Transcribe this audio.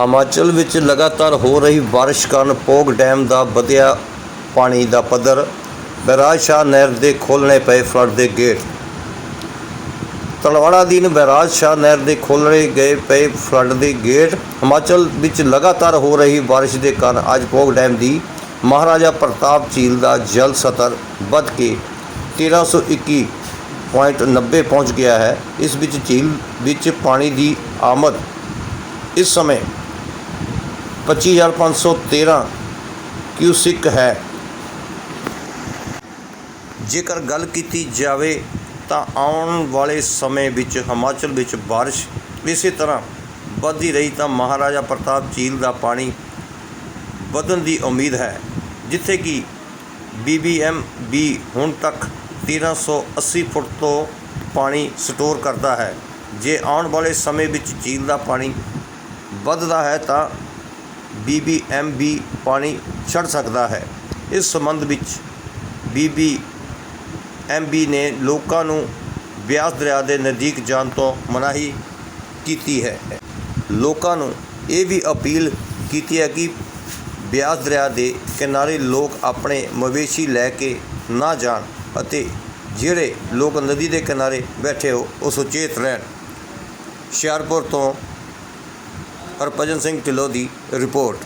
ਹਿਮਾਚਲ ਵਿੱਚ ਲਗਾਤਾਰ ਹੋ ਰਹੀ ਬਾਰਿਸ਼ ਕਾਰਨ ਪੋਗ ਡੈਮ ਦਾ ਵਧਿਆ ਪਾਣੀ ਦਾ ਪੱਧਰ ਬੈਰਾਜ ਸ਼ਾਹ ਨਹਿਰ ਦੇ ਖੋਲ੍ਹਣੇ ਪਏ ਫਲੱਡ ਦੇ ਗੇਟ। ਤਲਵਾੜਾ ਅਧੀਨ ਬੈਰਾਜ ਸ਼ਾਹ ਨਹਿਰ ਦੇ ਖੋਲ੍ਹਣੇ ਗਏ ਪਏ ਫਲੱਡ ਦੇ ਗੇਟ। ਹਿਮਾਚਲ ਵਿੱਚ ਲਗਾਤਾਰ ਹੋ ਰਹੀ ਬਾਰਿਸ਼ ਦੇ ਕਾਰਨ ਅੱਜ ਪੋਗ ਡੈਮ ਦੀ ਮਹਾਰਾਜਾ ਪ੍ਰਤਾਪ ਝੀਲ ਦਾ ਜਲ ਸਤਰ ਵੱਧ ਕੇ 1321.90 ਪਹੁੰਚ ਗਿਆ ਹੈ। ਇਸ ਵਿੱਚ ਝੀਲ ਵਿੱਚ ਪਾਣੀ ਦੀ ਆਮਦ ਇਸ ਸਮੇਂ 25513 ਕਿਊਸਿਕ ਹੈ। ਜੇਕਰ ਗੱਲ ਕੀਤੀ ਜਾਵੇ ਤਾਂ ਆਉਣ ਵਾਲੇ ਸਮੇਂ ਵਿੱਚ, ਹਿਮਾਚਲ ਵਿੱਚ ਬਾਰਿਸ਼ ਇਸੇ ਤਰ੍ਹਾਂ ਵੱਧਦੀ ਰਹੀ ਤਾਂ ਮਹਾਰਾਜਾ ਪ੍ਰਤਾਪ ਝੀਲ ਦਾ ਪਾਣੀ ਵਧਣ ਦੀ ਉਮੀਦ ਹੈ, ਜਿੱਥੇ ਕਿ BBMB ਹੁਣ ਤੱਕ 1380 ਫੁੱਟ ਤੋਂ ਪਾਣੀ ਸਟੋਰ ਕਰਦਾ ਹੈ। ਜੇ ਆਉਣ ਵਾਲੇ ਸਮੇਂ ਵਿੱਚ ਝੀਲ ਦਾ ਪਾਣੀ ਵੱਧਦਾ ਹੈ ਤਾਂ BBMB ਪਾਣੀ ਛੱਡ ਸਕਦਾ ਹੈ। ਇਸ ਸੰਬੰਧ ਵਿੱਚ BBMB ਨੇ ਲੋਕਾਂ ਨੂੰ ਬਿਆਸ ਦਰਿਆ ਦੇ ਨਜ਼ਦੀਕ ਜਾਣ ਤੋਂ ਮਨਾਹੀ ਕੀਤੀ ਹੈ। ਲੋਕਾਂ ਨੂੰ ਇਹ ਵੀ ਅਪੀਲ ਕੀਤੀ ਹੈ ਕਿ ਬਿਆਸ ਦਰਿਆ ਦੇ ਕਿਨਾਰੇ ਲੋਕ ਆਪਣੇ ਮਵੇਸ਼ੀ ਲੈ ਕੇ ਨਾ ਜਾਣ ਅਤੇ ਜਿਹੜੇ ਲੋਕ ਨਦੀ ਦੇ ਕਿਨਾਰੇ ਬੈਠੇ ਹੋ, ਉਹ ਸੁਚੇਤ ਰਹਿਣ। ਹੁਸ਼ਿਆਰਪੁਰ ਤੋਂ ਹਰਭਜਨ ਸਿੰਘ ਢਿੱਲੋਂ ਦੀ ਰਿਪੋਰਟ।